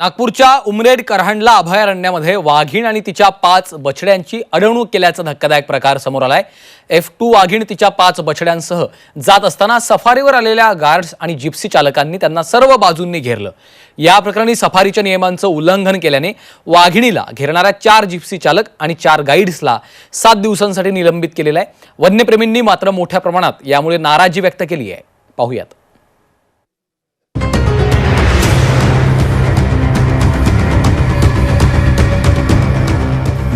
नागपूरच्या उमरेड करहांडला अभयारण्यामध्ये वाघीण आणि तिच्या पाच बछड्यांची अडवणूक केल्याचा धक्कादायक प्रकार समोर आलाय. एफ टू वाघीण तिच्या पाच बछड्यांसह जात असताना सफारीवर आलेल्या गार्ड्स आणि जिप्सी चालकांनी त्यांना सर्व बाजूंनी घेरलं. या प्रकरणी सफारीच्या नियमांचं उल्लंघन केल्याने वाघिणीला घेरणाऱ्या चार जिप्सी चालक आणि चार गाईड्सला सात दिवसांसाठी निलंबित केलेलं आहे. वन्यप्रेमींनी मात्र मोठ्या प्रमाणात यामुळे नाराजी व्यक्त केली आहे. पाहूयात.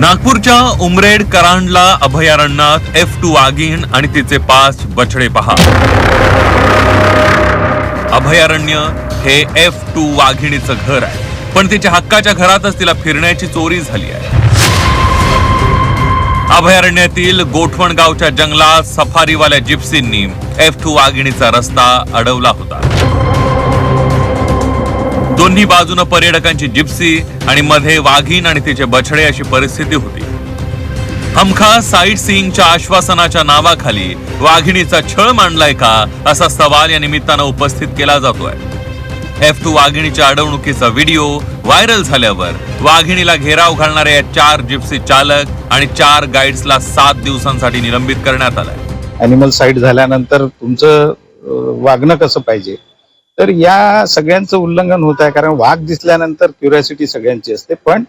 नागपूरच्या उमरेड करांडला अभयारण्यात एफ टू वाघीण आणि तिचे पाच बछडे पहा. अभयारण्य हे एफ टू वाघिणीचं घर आहे. पण तिच्या हक्काच्या घरातच तिला फिरण्याची चोरी झाली आहे. अभयारण्यातील गोठवण गावच्या जंगलात सफारीवाल्या जिप्सींनी एफ टू वाघिणीचा रस्ता अडवला होता. दोन्ही बाजूनं पर्यटकांची जिप्सी आणि मध्ये वाघीण आणि तिचे बछडे अशी परिस्थिती होती. हमखा साईट सिंगच्या आश्वासनाच्या नावाखाली वाघिणीचा छळ मांडलाय का असा सवाल या निमित्तानं उपस्थित केला जातोय. एफ टू वाघिणीच्या अडवणुकीचा व्हिडिओ व्हायरल झाल्यावर वाघिणीला घेराव घालणाऱ्या या चार जिप्सी चालक आणि चार गाईड्सला सात दिवसांसाठी निलंबित करण्यात आलाय. अॅनिमल साईट झाल्यानंतर तुमचं वागणं कसं पाहिजे? तर या सगळ्यांचं उल्लंघन होत आहे. कारण वाघ दिसल्यानंतर क्युरियोसिटी सगळ्यांची असते. पण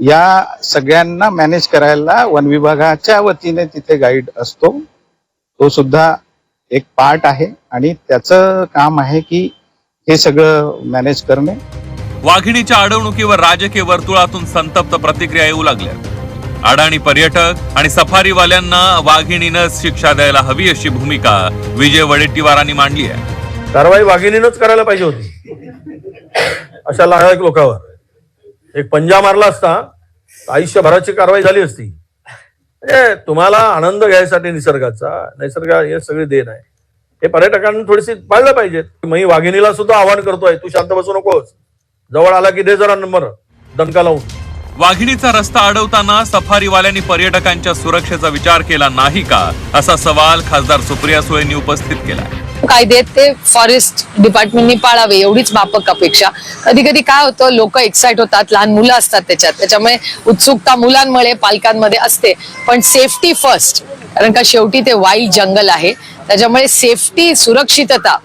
या सगळ्यांना मॅनेज करायला वन विभागाच्या वतीने तिथे गाईड असतो. तो सुद्धा एक पार्ट आहे. आणि त्याचं काम आहे की हे सगळं मॅनेज करणे. वाघिणीच्या अडवणुकीवर राजकीय वर्तुळातून संतप्त प्रतिक्रिया येऊ लागल्या. अडाणी पर्यटक आणि सफारीवाल्यांना वाघिणीनं शिक्षा द्यायला हवी अशी भूमिका विजय वडेट्टीवारांनी मांडली आहे. कारवाई वाघिणीनंच करायला पाहिजे होती. अशा लायक लोकांवर. एक पंजा मारला असता आयुष्यभराची कारवाई झाली असती. म्हणजे तुम्हाला आनंद घ्यायसाठी निसर्गाचा निसर्ग हे सगळे देण आहे. हे पर्यटकांनी थोडीशी पाळलं पाहिजे. मी वाघिणीला सुद्धा आवाहन करतोय तू शांत बसू नकोस. जवळ आला की दे जरा नंबर दणका लावून. वाघिणीचा रस्ता अडवताना सफारीवाल्यांनी पर्यटकांच्या सुरक्षेचा विचार केला नाही का? असा सवाल खासदार सुप्रिया सुळेंनी उपस्थित केला कायदे ते फॉरेस्ट डिपार्टमेंटनी पाळावे एवढीच मापक अपेक्षा. कधी कधी काय होतं लोक एक्साइट होतात लहान मुलं असतात त्याच्यात. त्याच्यामुळे उत्सुकता मुलांमुळे पालकांमध्ये असते. पण सेफ्टी फर्स्ट कारण का शेवटी ते वाईल्ड जंगल आहे. त्याच्यामुळे सेफ्टी सुरक्षितता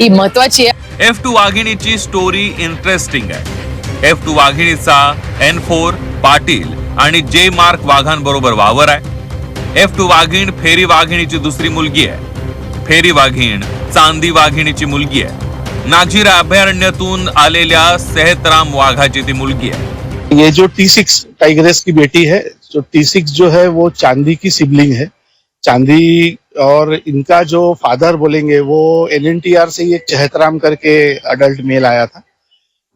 ही महत्वाची आहे. एफ टू वाघिणीची स्टोरी इंटरेस्टिंग आहे. एफ टू वाघिणीचा एन फोर पाटील आणि जे मार्क वाघांबरोबर वावर आहे. एफ टू वाघिण फेरी वाघिणीची दुसरी मुलगी आहे. फेरी वाघीण चांदी वाघिणीची मुलगी आहे. नागझिरा अभयारण्यातून आलेल्या सेहतराम वाघाची ती मुलगी आहे. ये जो टी सिक्स टाइग्रेस की बेटी है जो टी सिक्स जो है वो चांदी की सिबलिंग है. चांदी और इनका जो फादर बोलेंगे वो एल से ये चहतराम करके अडल्ट मेल आया था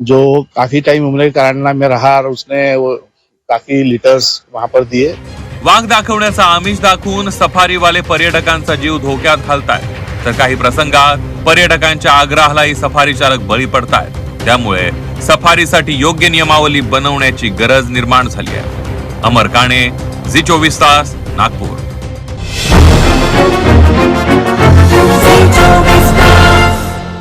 जो काफी टाइम उम्र कारण में रहा और उसने वो काफी लिटर्स वहां पर दिए। वाघ दाखवण्याचा आमिष दाखवून सफारीवाले पर्यटकांचा जीव धोक्यात घालतायत. तर काही प्रसंगात पर्यटकांच्या आग्रहालाही सफारी चालक बळी पडतायत. त्यामुळे सफारीसाठी योग्य नियमावली बनवण्याची गरज निर्माण झाली आहे. अमर काणे झी चोवीस तास नागपूर.